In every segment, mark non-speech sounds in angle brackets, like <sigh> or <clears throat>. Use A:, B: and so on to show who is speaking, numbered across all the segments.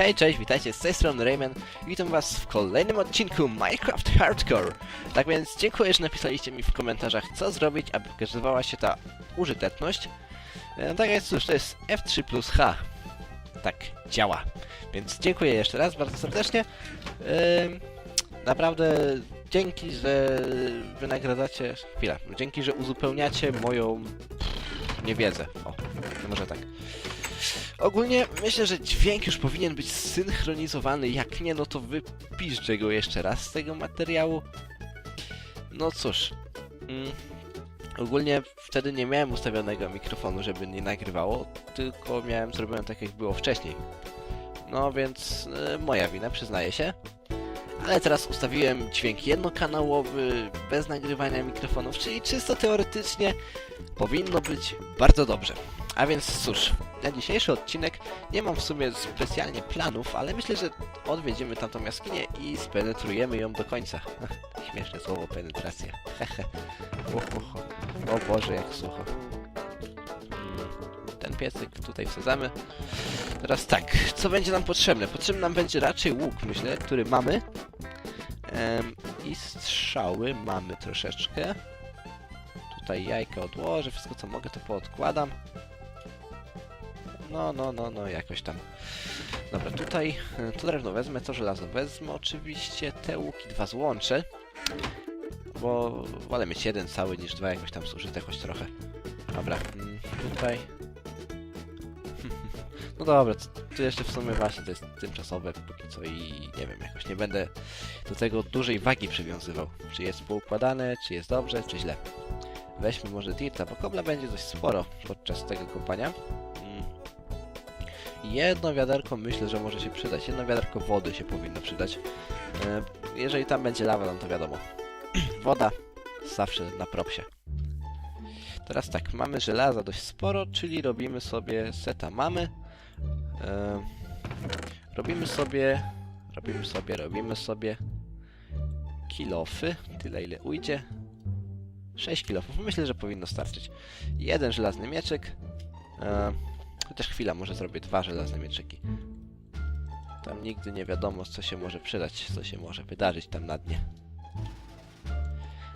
A: Hej, cześć, witajcie z tej strony Rayman. Witam was w kolejnym odcinku Minecraft Hardcore. Tak więc dziękuję, że napisaliście mi w komentarzach, co zrobić, aby pokazywała się ta użyteczność. E, tak jest, cóż, to jest F3 plus H. Tak działa. Więc dziękuję jeszcze raz bardzo serdecznie. Naprawdę dzięki, że wynagradzacie... Chwila. Dzięki, że uzupełniacie moją... pff, niewiedzę. O, może tak. Ogólnie myślę, że dźwięk już powinien być synchronizowany. Jak nie, no to wypiszcie go jeszcze raz z tego materiału. No cóż. Mm, ogólnie wtedy nie miałem ustawionego mikrofonu, żeby nie nagrywało, tylko miałem zrobione tak, jak było wcześniej. No więc e, moja wina, przyznaję się. Ale teraz ustawiłem dźwięk jednokanałowy, bez nagrywania mikrofonów, czyli czysto teoretycznie powinno być bardzo dobrze. A więc cóż, na dzisiejszy odcinek nie mam w sumie specjalnie planów, ale myślę, że odwiedzimy tamtą jaskinię i spenetrujemy ją do końca. <laughs> Śmieszne słowo penetracja. <laughs> O Boże, jak sucho. Mm, Ten piecyk tutaj wsadzamy. Teraz tak, co będzie nam potrzebne? Potrzebny nam będzie raczej łuk, myślę, który mamy. Em, I strzały mamy troszeczkę. Tutaj jajka odłożę, wszystko co mogę to poodkładam. No, no, no, no, jakoś tam. Dobra, tutaj e, to drewno wezmę, to żelazo wezmę oczywiście, te łuki dwa złączę. Bo wolę mieć jeden cały niż dwa jakoś tam zużyte choć trochę. Dobra, mm, tutaj. <laughs> No dobra, to jeszcze w sumie właśnie to jest tymczasowe póki co i nie wiem, jakoś nie będę do tego dużej wagi przywiązywał. Czy jest poukładane, czy jest dobrze, czy źle. Weźmy może dirta, bo kobla będzie dość sporo podczas tego kopania. Jedno wiaderko myślę, że może się przydać. Jedno wiaderko wody się powinno przydać. E, Jeżeli tam będzie lawa, no to wiadomo. <clears throat> Woda zawsze na propsie. Teraz tak, mamy żelaza dość sporo, czyli robimy sobie seta mamy. E, robimy sobie, robimy sobie, robimy sobie kilofy, tyle ile ujdzie. 6 kilofów, myślę, że powinno starczyć. Jeden żelazny mieczek. Chociaż chwila, może zrobię dwa żelazne mieczyki. Tam nigdy nie wiadomo, co się może przydać, co się może wydarzyć tam na dnie.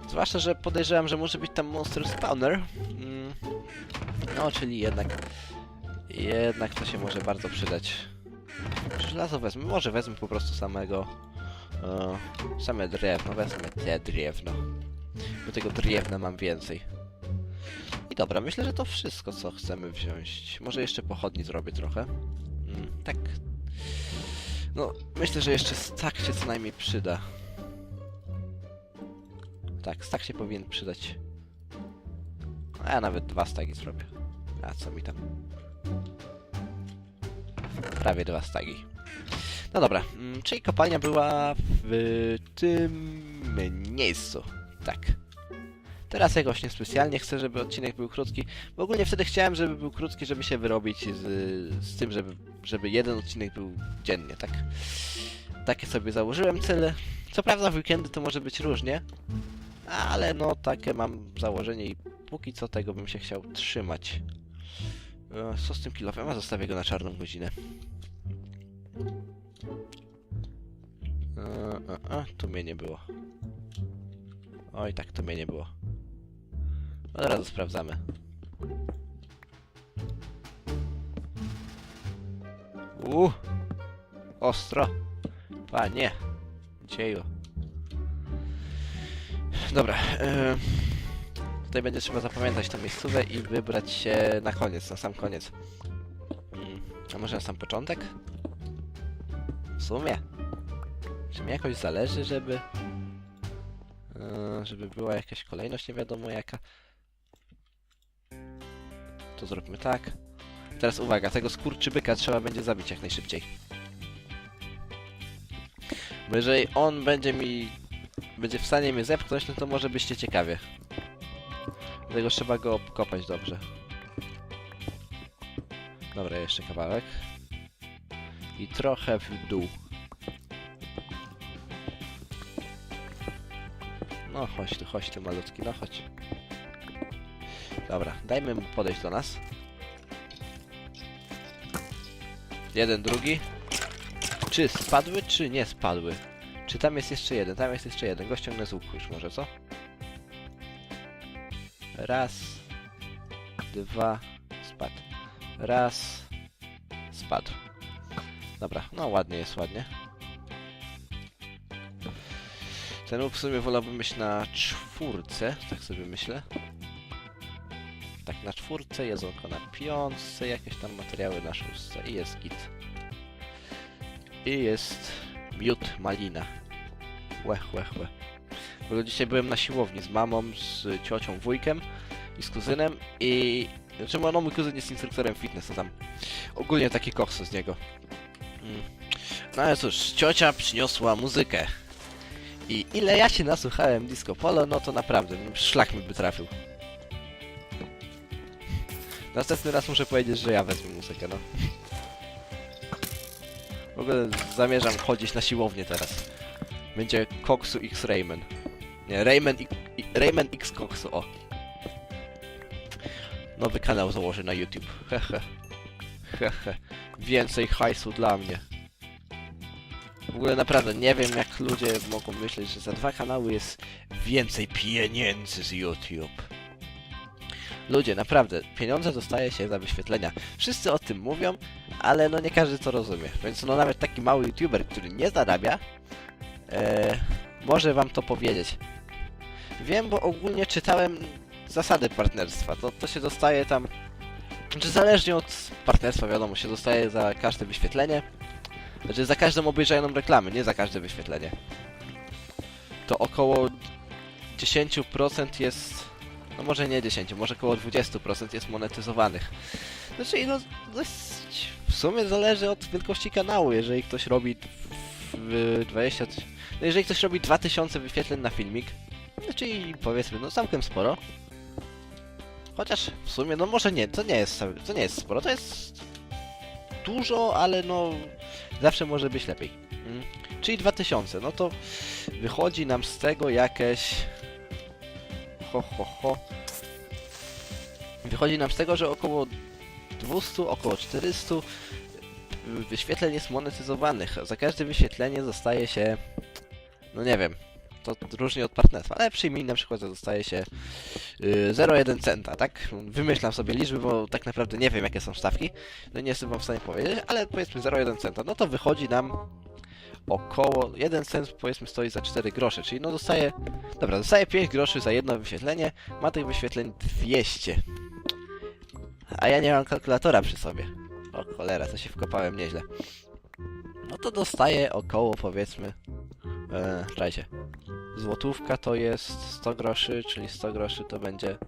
A: Zwłaszcza, że podejrzewam, że może być tam monster spawner. Mm, no, czyli jednak... Jednak to się może bardzo przydać. Żelazo wezmę? Może wezmę po prostu samego... E, same drewno, wezmę te drewno. Bo tego drewna mam więcej. I dobra, myślę, że to wszystko, co chcemy wziąć. Może jeszcze pochodni zrobię trochę. Mm, tak. No, myślę, że jeszcze stak się co najmniej przyda. Tak, stak się powinien przydać. A ja nawet dwa stagi zrobię. A co mi tam? Prawie dwa stagi. No dobra, mm, czyli kopalnia była w tym miejscu. Tak. Teraz jakoś niespecjalnie chcę, żeby odcinek był krótki. Bo ogólnie wtedy chciałem, żeby był krótki, żeby się wyrobić z, z tym, żeby, żeby jeden odcinek był dziennie, tak? Takie sobie założyłem cele. Co prawda w weekendy to może być różnie, ale no takie mam założenie i póki co tego bym się chciał trzymać. E, Co z tym kilofem? A zostawię go na czarną godzinę. E, e, e, tu mnie nie było. Oj, tak, to mnie nie było. Od razu sprawdzamy. Uuu! Ostro! Panie! Dzieju. Dobra. Yy, tutaj będzie trzeba zapamiętać tą miejscówę i wybrać się na koniec, na sam koniec. Mm, a może na sam początek? W sumie. Czy mi jakoś zależy, żeby... Yy, żeby była jakaś kolejność, nie wiadomo jaka. To zróbmy tak. Teraz uwaga, tego skurczybyka trzeba będzie zabić jak najszybciej. Bo jeżeli on będzie mi... będzie w stanie mnie zepchnąć, no to może byście ciekawie. Dlatego trzeba go obkopać dobrze. Dobra, jeszcze kawałek. I trochę w dół. No chodź tu, chodź tu malutki, no chodź. Dobra, dajmy mu podejść do nas. Jeden, drugi. Czy spadły, czy nie spadły? Czy tam jest jeszcze jeden? Tam jest jeszcze jeden. Go ściągnę z łuku już może, co? Raz. Dwa. Spadł. Raz. Spadł. Dobra, no ładnie jest, ładnie. Ten łuk w sumie wolałbym mieć na czwórce, tak sobie myślę. Na czwórce, jedzonko na piątce, jakieś tam materiały na szóstce i jest git. I jest miód malina. Łech, łech, łech. W ogóle dzisiaj byłem na siłowni z mamą, z ciocią, wujkiem i z kuzynem i... Znaczy, no mój kuzyn jest instruktorem fitness, to tam ogólnie taki koks z niego. Mm. No ale cóż, ciocia przyniosła muzykę. I ile ja się nasłuchałem disco polo, no to naprawdę, szlak mi by trafił. Następny raz muszę powiedzieć, że ja wezmę muzykę, no. W ogóle zamierzam chodzić na siłownię teraz. Będzie Koksu X Rayman. Nie, Rayman, I, I, Rayman X Koksu, o. Nowy kanał założę na YouTube. Hehe. Hehe. Więcej hajsu dla mnie. W ogóle naprawdę nie wiem jak ludzie mogą myśleć, że za dwa kanały jest więcej pieniędzy z YouTube. Ludzie, naprawdę, pieniądze dostaje się za wyświetlenia. Wszyscy o tym mówią, ale no nie każdy to rozumie. Więc no nawet taki mały YouTuber, który nie zarabia, e, może wam to powiedzieć. Wiem, bo ogólnie czytałem zasady partnerstwa. To, to się dostaje tam... Znaczy zależnie od partnerstwa, wiadomo, się dostaje za każde wyświetlenie. Znaczy za każdą obejrzaną reklamę, nie za każde wyświetlenie. To około 10% jest... No może nie 10, może około 20% jest monetyzowanych. Znaczy no, jest- w sumie zależy od wielkości kanału, jeżeli ktoś robi w- w 20... No jeżeli ktoś robi 2000 wyświetleń na filmik, znaczy powiedzmy, no całkiem sporo. Chociaż w sumie, no może nie, to nie jest, to nie jest sporo, to jest dużo, ale no zawsze może być lepiej. Mm. Czyli 2000, no to wychodzi nam z tego jakieś... Ho, ho, ho. Wychodzi nam z tego, że około 200, około 400 wyświetleń jest monetyzowanych. Za każde wyświetlenie dostaje się... No nie wiem, to różnie od partnerstwa, ale przyjmij na przykład, że dostaje się yy, 0,1 centa, tak? Wymyślam sobie liczby, bo tak naprawdę nie wiem jakie są stawki, no nie jestem wam w stanie powiedzieć, ale powiedzmy 0,1 centa, no to wychodzi nam około 1 cent powiedzmy stoi za 4 grosze, czyli no dostaje, dobra, dostaje 5 groszy za jedno wyświetlenie, ma tych wyświetleń 200. A ja nie mam kalkulatora przy sobie. O cholera, to się wkopałem nieźle. No to dostaje około powiedzmy, e, czekajcie, złotówka to jest 100 groszy, czyli 100 groszy to będzie,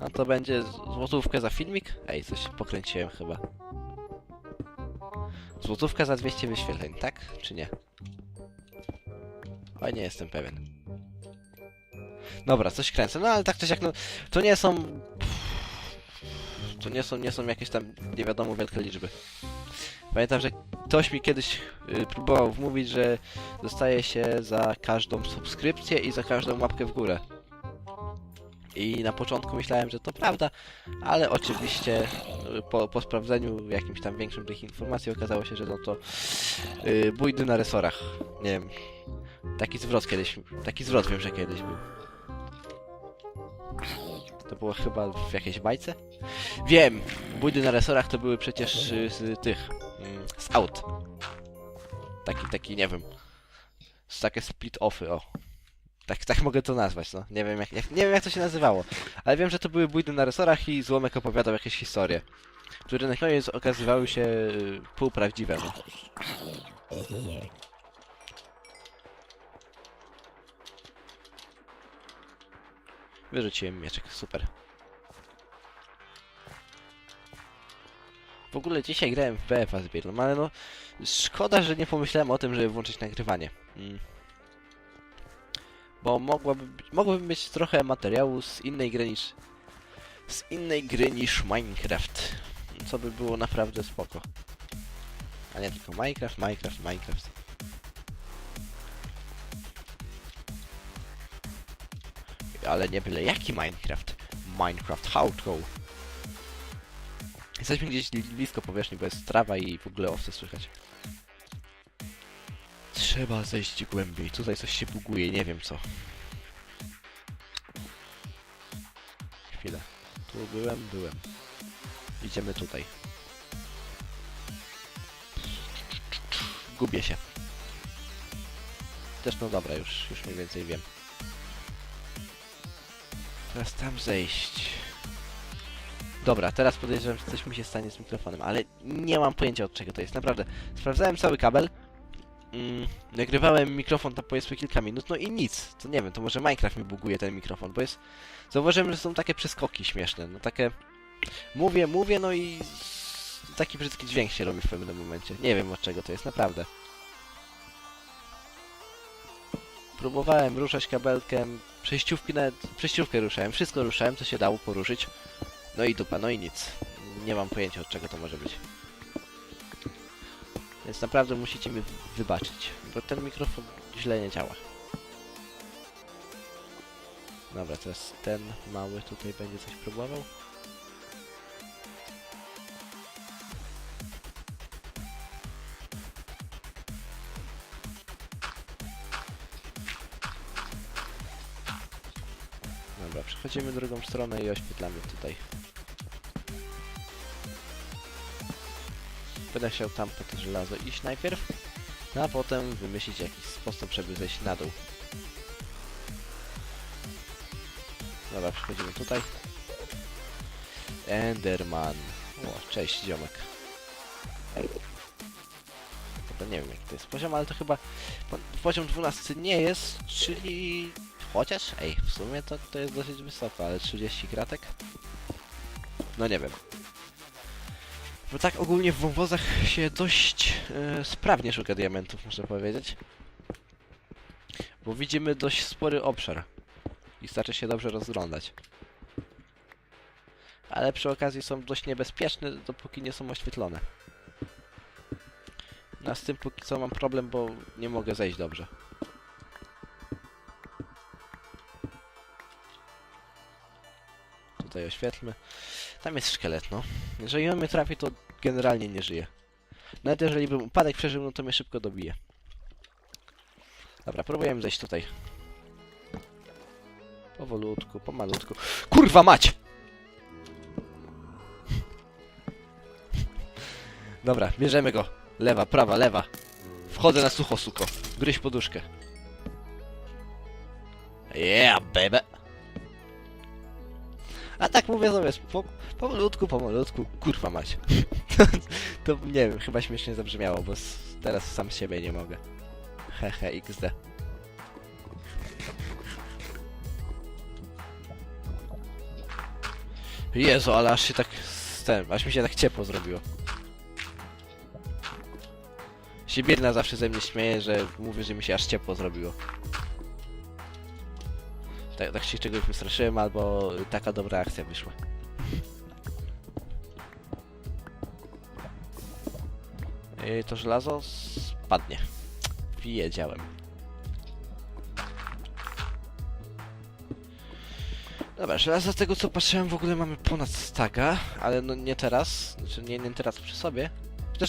A: no to będzie złotówkę za filmik? Ej, coś pokręciłem chyba. Złotówka za 200 wyświetleń, tak? Czy nie? Oj, nie jestem pewien. Dobra, coś kręcę, no ale tak czy siak, no, to nie są... To nie są, nie są jakieś tam nie wiadomo wielkie liczby. Pamiętam, że ktoś mi kiedyś y, próbował wmówić, że dostaje się za każdą subskrypcję i za każdą łapkę w górę. I na początku myślałem, że to prawda, ale oczywiście y, po, po sprawdzeniu jakimś tam większym tych informacji okazało się, że no to yy, bójdy na resorach. Nie wiem. Taki zwrot kiedyś, taki zwrot wiem, że kiedyś był. To było chyba w jakiejś bajce? Wiem! Bójdy na resorach to były przecież y, z tych, mm, z aut. Taki, taki, nie wiem. Takie split-offy, o. Tak, tak mogę to nazwać, no. Nie wiem jak, jak, nie wiem jak to się nazywało. Ale wiem, że to były bójdy na resorach i Złomek opowiadał jakieś historie. Które na koniec okazywały się y, półprawdziwe, no. Wyrzuciłem mieczek, super. W ogóle dzisiaj grałem w BFA z Birlem, ale no szkoda, że nie pomyślałem o tym, żeby włączyć nagrywanie. Mm. Bo mogłaby, być- mogłoby mieć trochę materiału z innej gry niż z innej gry niż Minecraft. Co by było naprawdę spoko. A nie tylko Minecraft, Minecraft, Minecraft. Ale nie byle jaki Minecraft. Minecraft Hardcore. Jesteśmy gdzieś li- blisko powierzchni, bo jest trawa i w ogóle owce słychać. Trzeba zejść głębiej. Tutaj coś się buguje, nie wiem co. Chwilę. Tu byłem, byłem. Idziemy tutaj. Gubię się. Też no dobra, już, już mniej więcej wiem. Teraz tam zejść. Dobra, teraz podejrzewam, że coś mi się stanie z mikrofonem, ale nie mam pojęcia od czego to jest, naprawdę. Sprawdzałem cały kabel, mm, nagrywałem mikrofon tam powiedzmy kilka minut, no i nic. To nie wiem, to może Minecraft mi buguje ten mikrofon, bo jest... Zauważyłem, że są takie przeskoki śmieszne, no takie... Mówię, mówię, no i... Taki brzydki dźwięk się robi w pewnym momencie. Nie wiem od czego to jest, naprawdę. Próbowałem ruszać kabelkiem, przejściówki nawet... Przejściówkę ruszałem, wszystko ruszałem, co się dało poruszyć. No i dupa, no i nic. Nie mam pojęcia od czego to może być. Więc naprawdę musicie mi wybaczyć, bo ten mikrofon źle nie działa. Dobra, teraz ten mały tutaj będzie coś próbował. Dobra, przechodzimy drugą stronę i oświetlamy tutaj. Będę chciał tam żelazo iść najpierw, no a potem wymyślić jakiś sposób, żeby zejść na dół. Dobra, przechodzimy tutaj. Enderman. O, cześć ziomek. Dobra, nie wiem jaki to jest poziom, ale to chyba po- poziom 12 nie jest, czyli... Chociaż, ej, w sumie to, to jest dosyć wysoko, ale 30 kratek? No nie wiem. Bo tak ogólnie w wąwozach się dość e, sprawnie szuka diamentów, muszę powiedzieć. Bo widzimy dość spory obszar. I starczy się dobrze rozglądać. Ale przy okazji są dość niebezpieczne, dopóki nie są oświetlone. No a z tym póki co mam problem, bo nie mogę zejść dobrze. Tutaj oświetlmy. Tam jest szkielet, no. Jeżeli on mnie trafi, to generalnie nie żyje. Nawet jeżeli bym upadek przeżył, no to mnie szybko dobije. Dobra, próbujemy zejść tutaj. Powolutku, pomalutku. Kurwa mać! Dobra, bierzemy go. Lewa, prawa, lewa. Wchodzę na sucho, suko. Gryź poduszkę. Yeah, baby! A tak mówię sobie, po, pomalutku, pomalutku, kurwa mać. <laughs> to nie wiem, chyba śmiesznie zabrzmiało, bo teraz sam siebie nie mogę. Hehe, XD. Jezu, ale aż się tak... Ten, aż mi się tak ciepło zrobiło. Się biedna zawsze ze mnie śmieje, że mówię, że mi się aż ciepło zrobiło. Tak, tak się czegoś wystraszyłem, albo taka dobra akcja wyszła. I to żelazo spadnie. Wiedziałem. Dobra, żelazo z tego co patrzyłem w ogóle mamy ponad staga, ale no nie teraz, znaczy nie, nie teraz przy sobie.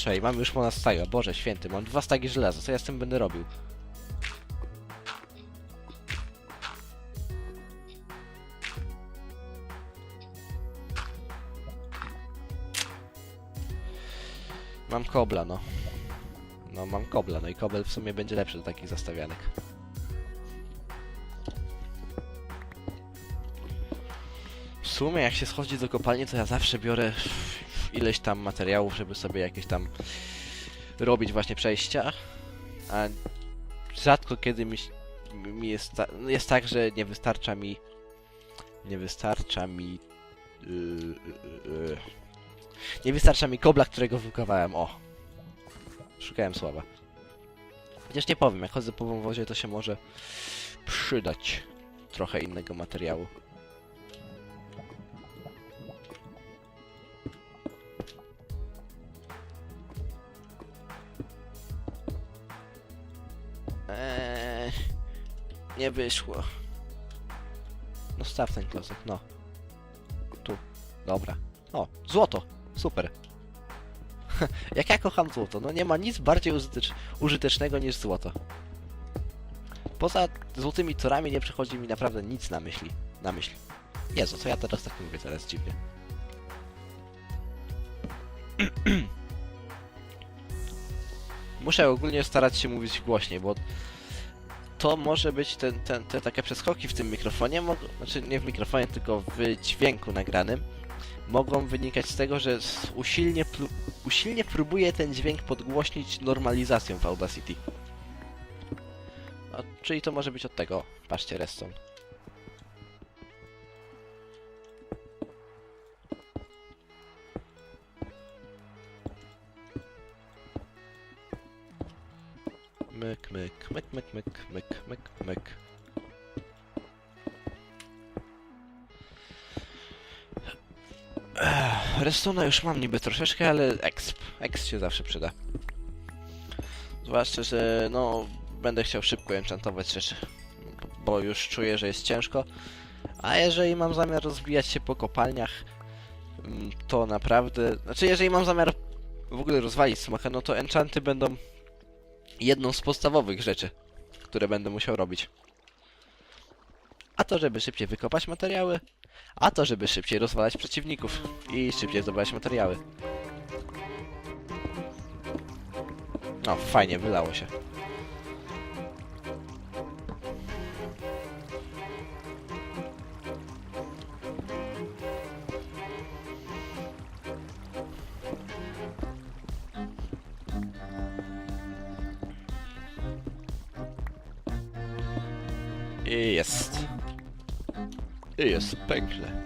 A: Ej, mamy już ponad staga, Boże święty, mam dwa stagi żelaza, co ja z tym będę robił? Mam kobla, no. No, mam kobla, no i kobel w sumie będzie lepszy do takich zastawianek. W sumie jak się schodzi do kopalni, to ja zawsze biorę ileś tam materiałów, żeby sobie jakieś tam robić właśnie przejścia, a rzadko kiedy mi, mi jest, ta, jest tak, że nie wystarcza mi nie wystarcza mi yy, yy, yy, nie wystarcza mi kobla, którego wykowałem. O! Szukałem słowa. Chociaż nie powiem, jak chodzę po wąwozie, to się może przydać trochę innego materiału. Eee, nie wyszło. No staw ten klocek, no. Tu. Dobra. O, złoto! Super. <laughs> Jak ja kocham złoto, no nie ma nic bardziej użytecz użytecznego niż złoto. Poza złotymi torami nie przychodzi mi naprawdę nic na myśli. Na myśl. Jezu, co ja teraz tak mówię teraz dziwnie. <clears throat> Muszę ogólnie starać się mówić głośniej, bo to może być ten, ten, te takie przeskoki w tym mikrofonie, znaczy nie w mikrofonie, tylko w dźwięku nagranym, mogą wynikać z tego, że usilnie, plu- usilnie próbuję ten dźwięk podgłośnić normalizacją w Audacity. No, czyli to może być od tego. Patrzcie, redstone. Myk, myk, myk, myk, myk, myk, myk, myk. Redstone'a już mam niby troszeczkę, ale exp. Exp się zawsze przyda. Zwłaszcza, że no będę chciał szybko enchantować rzeczy. Bo już czuję, że jest ciężko. A jeżeli mam zamiar rozbijać się po kopalniach, mm, to naprawdę... Znaczy, jeżeli mam zamiar w ogóle rozwalić smoka, no to enchanty będą jedną z podstawowych rzeczy, które będę musiał robić. A to, żeby szybciej wykopać materiały, a to, żeby szybciej rozwalać przeciwników i szybciej zdobywać materiały. No, fajnie, wylało się. I jest. I jest piękne.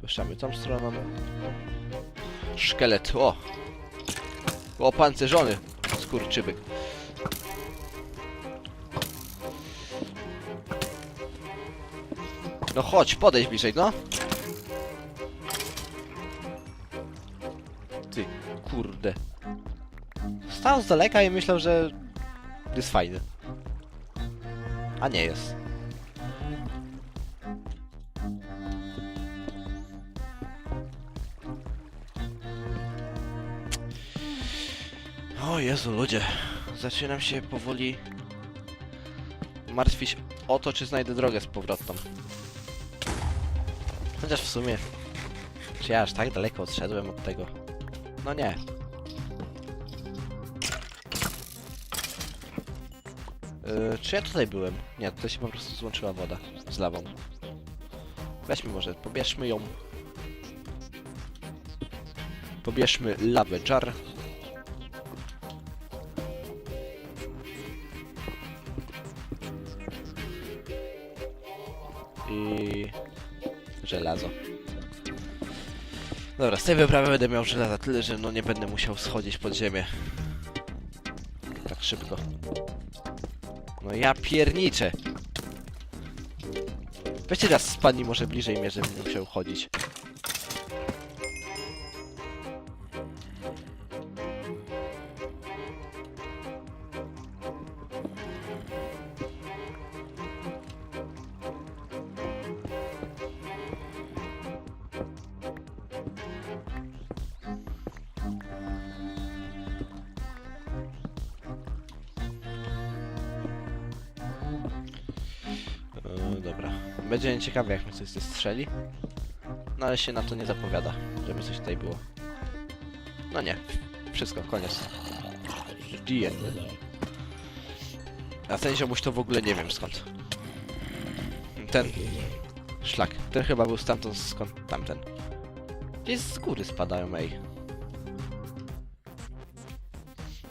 A: Puszczamy tą stroną. Szkielet, o! O, pancerzony! Skurczybyk. No chodź, podejdź bliżej, no! Ty, kurde. Stał z daleka i myślał, że jest fajny. A nie jest. O Jezu, ludzie. Zaczynam się powoli martwić o to, czy znajdę drogę z powrotem. Chociaż w sumie... Czy ja aż tak daleko odszedłem od tego? No nie. Yy, czy ja tutaj byłem? Nie, tutaj się po prostu złączyła woda z lawą. Weźmy może, pobierzmy ją. Pobierzmy lawę jar. I... żelazo. Dobra, z tej wyprawy będę miał żelaza tyle, że no nie będę musiał schodzić pod ziemię. Tak szybko. No ja pierniczę. Weźcie teraz spadnij może bliżej mnie, żebym musiał chodzić. Będzie ciekawe jak mi coś strzeli. No ale się na to nie zapowiada, żeby coś tutaj było. No nie. Wszystko, koniec. The end. A ten ziomuś to w ogóle nie wiem skąd. Ten... Szlak. Ten chyba był stamtąd skąd tamten. Gdzieś z góry spadają, ej.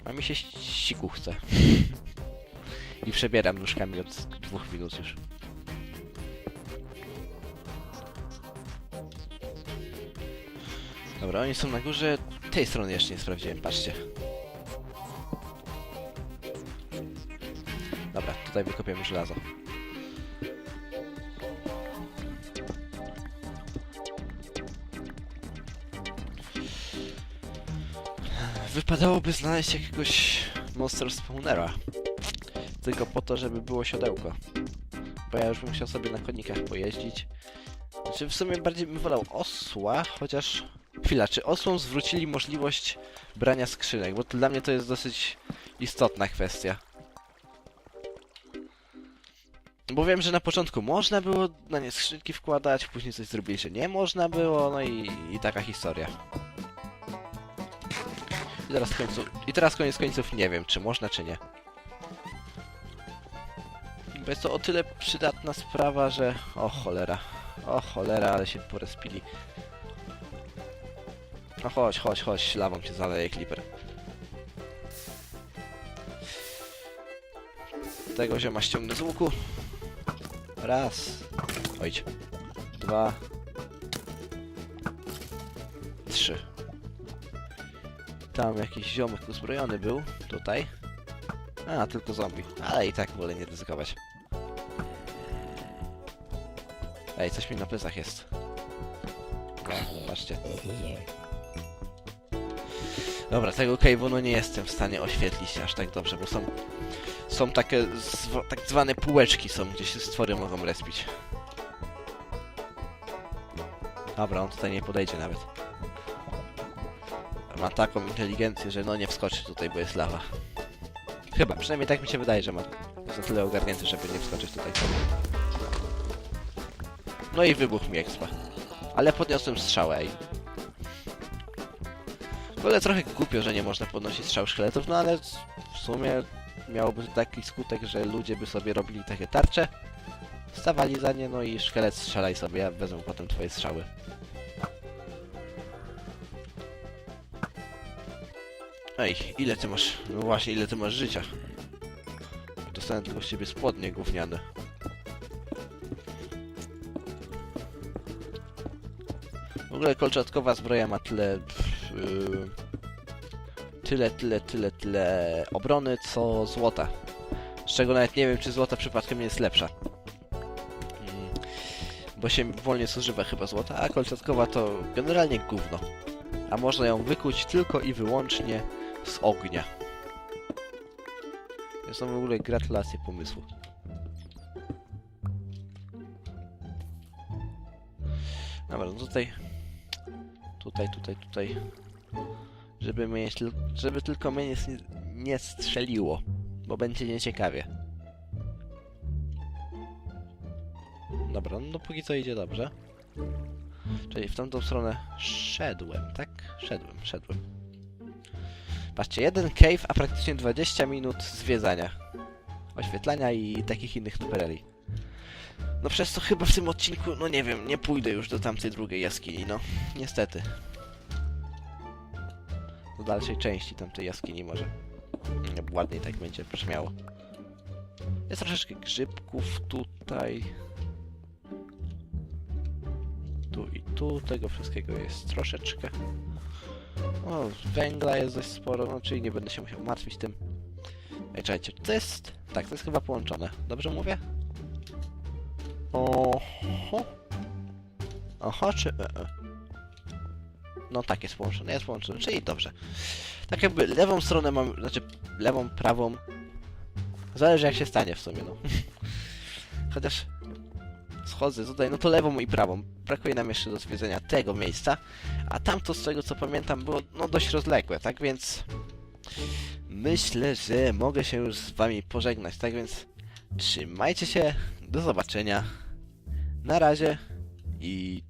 A: A mi się siku chce. I przebieram nóżkami od dwóch minut już. Dobra, oni są na górze. Tej strony jeszcze nie sprawdziłem, patrzcie. Dobra, tutaj wykopiemy żelazo. Wypadałoby znaleźć jakiegoś monster spawnera. Tylko po to, żeby było siodełko. Bo ja już bym chciał sobie na konikach pojeździć. Znaczy w sumie bardziej bym wolał osła, chociaż... Chwila, czy osłom zwrócili możliwość brania skrzynek? Bo to dla mnie to jest dosyć istotna kwestia. Bo wiem, że na początku można było na nie skrzynki wkładać, później coś zrobili, że nie można było, no i, i taka historia. I teraz, końcu, I teraz koniec końców nie wiem, czy można, czy nie. Bo jest to o tyle przydatna sprawa, że... O cholera. O cholera, ale się porespili. No chodź, chodź, chodź, lawą cię zaleje, Clipper. Tego zioma ściągnę z łuku. Raz. Ojcie. Dwa. Trzy. Tam jakiś ziomek uzbrojony był. Tutaj. A, tylko zombie. Ale i tak wolę nie ryzykować. Ej, coś mi na plecach jest. No, patrzcie. Dobra, tego cave'u no nie jestem w stanie oświetlić aż tak dobrze, bo są są takie tak zwane półeczki są, gdzie się stwory mogą respić. Dobra, on tutaj nie podejdzie nawet. Ma taką inteligencję, że no nie wskoczy tutaj, bo jest lawa. Chyba, przynajmniej tak mi się wydaje, że ma na tyle ogarnięty, żeby nie wskoczyć tutaj. No i wybuch mi expa. Ale podniosłem strzałę, ej. W ogóle trochę głupio, że nie można podnosić strzał szkieletów, no ale w sumie miałoby taki skutek, że ludzie by sobie robili takie tarcze, stawali za nie, no i szkielet strzelaj sobie, ja wezmę potem twoje strzały. Ej, ile ty masz, no właśnie, ile ty masz życia? Dostałem tylko z ciebie spodnie gówniane. W ogóle kolczatkowa zbroja ma tyle... Pff, tyle, tyle, tyle, tyle obrony, co złota. Z czego nawet nie wiem, czy złota przypadkiem jest lepsza. Mm, Bo się wolnie zużywa chyba złota, a kolczatkowa to generalnie gówno. A można ją wykuć tylko i wyłącznie z ognia. To są w ogóle gratulacje pomysłu. Dobra, no tutaj... Tutaj, tutaj, tutaj żeby mnie, żeby tylko mnie nie, nie strzeliło, bo będzie nieciekawie. Dobra, no póki co idzie dobrze. Czyli w tamtą stronę szedłem, tak? Szedłem, szedłem. Patrzcie, jeden cave, a praktycznie 20 minut zwiedzania. Oświetlania i takich innych tupereli. No przez to chyba w tym odcinku, no nie wiem, nie pójdę już do tamtej drugiej jaskini, no. Niestety do dalszej części tamtej jaskini może. Ładniej tak będzie brzmiało. Jest troszeczkę grzybków tutaj. Tu i tu. Tego wszystkiego jest troszeczkę. O, węgla jest dość sporo, no czyli nie będę się musiał martwić tym. Ej, czekajcie, to jest... Tak, to jest chyba połączone. Dobrze mówię? Oho. Aha, czy... E, e. No tak, jest połączone, jest połączone, czyli dobrze. Tak jakby lewą stronę mam, znaczy lewą, prawą. Zależy jak się stanie w sumie, no. <laughs> Chociaż schodzę tutaj, no to lewą i prawą. Brakuje nam jeszcze do zwiedzenia tego miejsca. A tamto, z tego co pamiętam, było no dość rozległe, tak więc... Myślę, że mogę się już z wami pożegnać, tak więc... Trzymajcie się, do zobaczenia. Na razie i...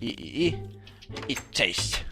A: I, i, i... I cześć!